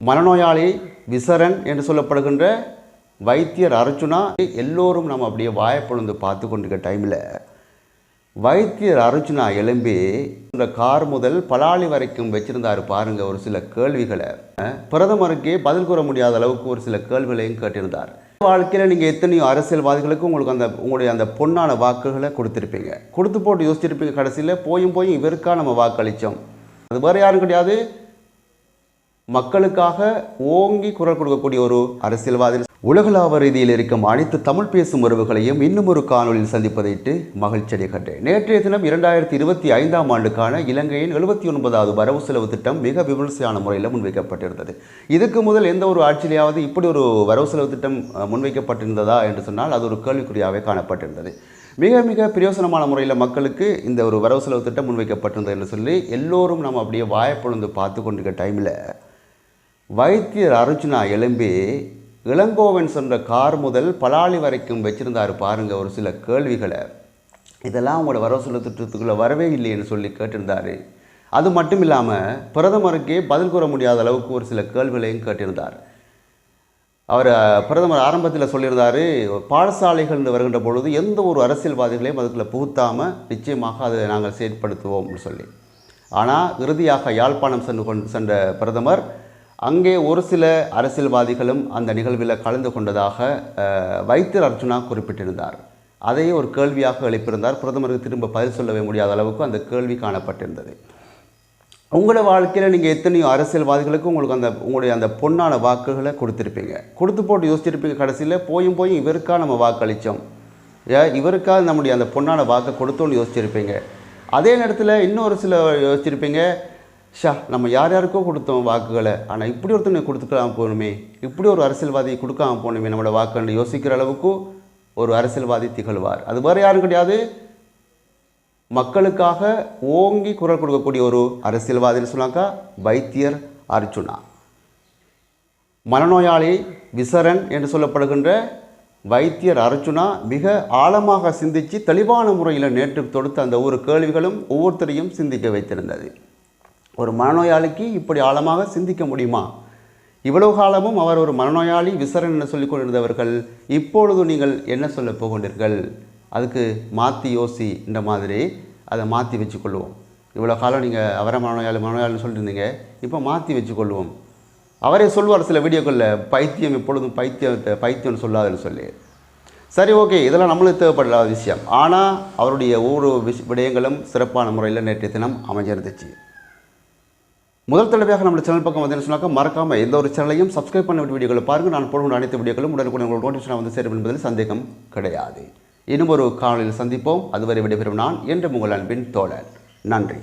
மனநோயாளி விசரன் என்று சொல்லப்படுகின்ற வைத்தியர் அர்ஜுனா எல்லோரும் நம்ம அப்படியே வாயப்பொழுந்து பார்த்து கொண்டிருக்க டைமில் வைத்தியர் அர்ஜுனா எழும்பி இந்த கார் முதல் பலாலி வரைக்கும் வச்சிருந்தாரு பாருங்க ஒரு சில கேள்விகளை. பிரதமருக்கே பதில் கூற முடியாத அளவுக்கு ஒரு சில கேள்விகளையும் கேட்டிருந்தார். வாழ்க்கையில் நீங்கள் எத்தனையோ அரசியல்வாதிகளுக்கு உங்களுக்கு அந்த உங்களுடைய அந்த பொன்னான வாக்குகளை கொடுத்துருப்பீங்க. கொடுத்து போட்டு யோசிச்சிருப்பீங்க கடைசியில் போயும் போய் இவருக்கா நம்ம வாக்களித்தோம் அது வேறு யாரும் கிடையாது. மக்களுக்காக ஓங்கி குரல் கொடுக்கக்கூடிய ஒரு அரசியல்வாதி உலகளாவ ரீதியில் இருக்கும் அனைத்து தமிழ் பேசும் உறவுகளையும் இன்னும் ஒரு காணொலியில் சந்திப்பதையிட்டு மகிழ்ச்சி அடைகின்றேன் நேற்றைய தினம் இரண்டாயிரத்தி இருபத்தி ஐந்தாம் ஆண்டுக்கான இலங்கையின் எழுபத்தி ஒன்பதாவது வரவு செலவு திட்டம் மிக விமர்சையான முறையில் முன்வைக்கப்பட்டிருந்தது. இதுக்கு முதல் எந்த ஒரு ஆட்சியிலேயாவது இப்படி ஒரு வரவு செலவு திட்டம் முன்வைக்கப்பட்டிருந்ததா என்று சொன்னால் அது ஒரு கேள்விக்குறியாகவே காணப்பட்டிருந்தது. மிக மிக பிரயோசனமான முறையில் மக்களுக்கு இந்த ஒரு வரவு செலவு திட்டம் முன்வைக்கப்பட்டிருந்தது என்று சொல்லி எல்லோரும் நம்ம அப்படியே வாயப்பொழுந்து பார்த்து கொண்டிருக்க டைமில் வைத்தியர் அர்ஜுனா எழும்பி இளங்கோவன் சென்ற கார் முதல் பலாலி வரைக்கும் வச்சிருந்தாரு பாருங்க ஒரு சில கேள்விகளை. இதெல்லாம் உங்களோட வரவு செலவு திட்டத்துக்குள்ளே வரவே இல்லைன்னு சொல்லி கேட்டிருந்தார். அது மட்டும் இல்லாமல் பிரதமருக்கே பதில் கூற முடியாத அளவுக்கு ஒரு சில கேள்விகளையும் கேட்டிருந்தார். அவர் பிரதமர் ஆரம்பத்தில் சொல்லியிருந்தாரு பாடசாலைகள் வருகின்ற பொழுது எந்த ஒரு அரசியல்வாதிகளையும் அதுக்குள்ளே புகுத்தாமல் நிச்சயமாக அதை நாங்கள் செயற்படுத்துவோம்னு சொல்லி. ஆனால் இறுதியாக யாழ்ப்பாணம் சென்று கொண்டு சென்ற பிரதமர் அங்கே ஒரு சில அரசியல்வாதிகளும் அந்த நிகழ்வில் கலந்து கொண்டதாக வைத்தியர் அர்ஜுனா குறிப்பிட்டிருந்தார். அதையே ஒரு கேள்வியாக எழுப்பியிருந்தார். பிரதமருக்கு திரும்ப பதில் சொல்லவே முடியாத அளவுக்கு அந்த கேள்வி காணப்பட்டிருந்தது. உங்களோட வாழ்க்கையில் நீங்கள் எத்தனையோ அரசியல்வாதிகளுக்கு உங்களுக்கு அந்த உங்களுடைய அந்த பொன்னான வாக்குகளை கொடுத்துருப்பீங்க. கொடுத்து போட்டு யோசிச்சிருப்பீங்க கடைசியில் போயும் போய் இவருக்கா நம்ம வாக்களித்தோம் ஏ இவருக்கா நம்முடைய அந்த பொன்னான வாக்கை கொடுத்தோன்னு யோசிச்சிருப்பீங்க. அதே நேரத்தில் இன்னொரு சில யோசிச்சிருப்பீங்க ஷா நம்ம யார் யாருக்கோ கொடுத்தோம் வாக்குகளை. ஆனால் இப்படி ஒருத்தனை கொடுத்துக்கலாம் போகணுமே. இப்படி ஒரு அரசியல்வாதி கொடுக்காம போகணுமே நம்மளோட வாக்குன்னு யோசிக்கிற அளவுக்கு ஒரு அரசியல்வாதி திகழ்வார். அது வேறு யாரும் கிடையாது. மக்களுக்காக ஓங்கி குரல் கொடுக்கக்கூடிய ஒரு அரசியல்வாதின்னு சொன்னாக்கா வைத்தியர் அர்ஜுனா. மனநோயாளி விசரன் என்று சொல்லப்படுகின்ற வைத்தியர் அர்ஜுனா மிக ஆழமாக சிந்தித்து தெளிவான முறையில் நேற்று தொடுத்த அந்த ஒவ்வொரு கேள்விகளும் ஒவ்வொருத்தரையும் சிந்திக்க வைத்திருந்தது. ஒரு மனநோயாளிக்கு இப்படி ஆழமாக சிந்திக்க முடியுமா? இவ்வளவு காலமும் அவர் ஒரு மனநோயாளி விசரன் என சொல்லிக் கொண்டிருந்தவர்கள். இப்பொழுது நீங்கள் என்ன சொல்ல போகின்றீர்கள்? அதுக்கு மாற்றி யோசி இந்த மாதிரி அதை மாற்றி வச்சுக்கொள்வோம். இவ்வளோ காலம் நீங்கள் அவரை மனநோயாளி மனநோயாளின்னு சொல்லியிருந்தீங்க இப்போ மாற்றி வச்சுக்கொள்வோம். அவரே சொல்வார் சில வீடியோக்களில் பைத்தியம் எப்பொழுதும் பைத்தியத்தை பைத்தியம்னு சொல்லாதுன்னு சொல்லி. சரி ஓகே. இதெல்லாம் நம்மளுக்கு தேவைப்படாத விஷயம். ஆனால் அவருடைய ஒவ்வொரு விஷ விடயங்களும் சிறப்பான முறையில் நேற்றைய தினம் அமைஞ்சிருந்துச்சு. முதல் தடவையாக நம்ம சேனல் பக்கம் வந்து சொன்னாக்க மறக்காமல் எந்த ஒரு சேனலையும் சப்ஸ்கிரைப் பண்ண வேண்டிய வீடியோக்களை பாருங்கள் நான் போடுகிற அனைத்து வீடியோக்களும் உடனுக்குடன் உங்கள் நோட்டிஃபிகேஷன் வந்து சேரும் என்பதில் சந்தேகம் கிடையாது. இன்னும் ஒரு காணொலியில் சந்திப்போம். அதுவரை விடைபெறும் நான் என்று உங்கள் அன்பின் தோழன் நன்றி.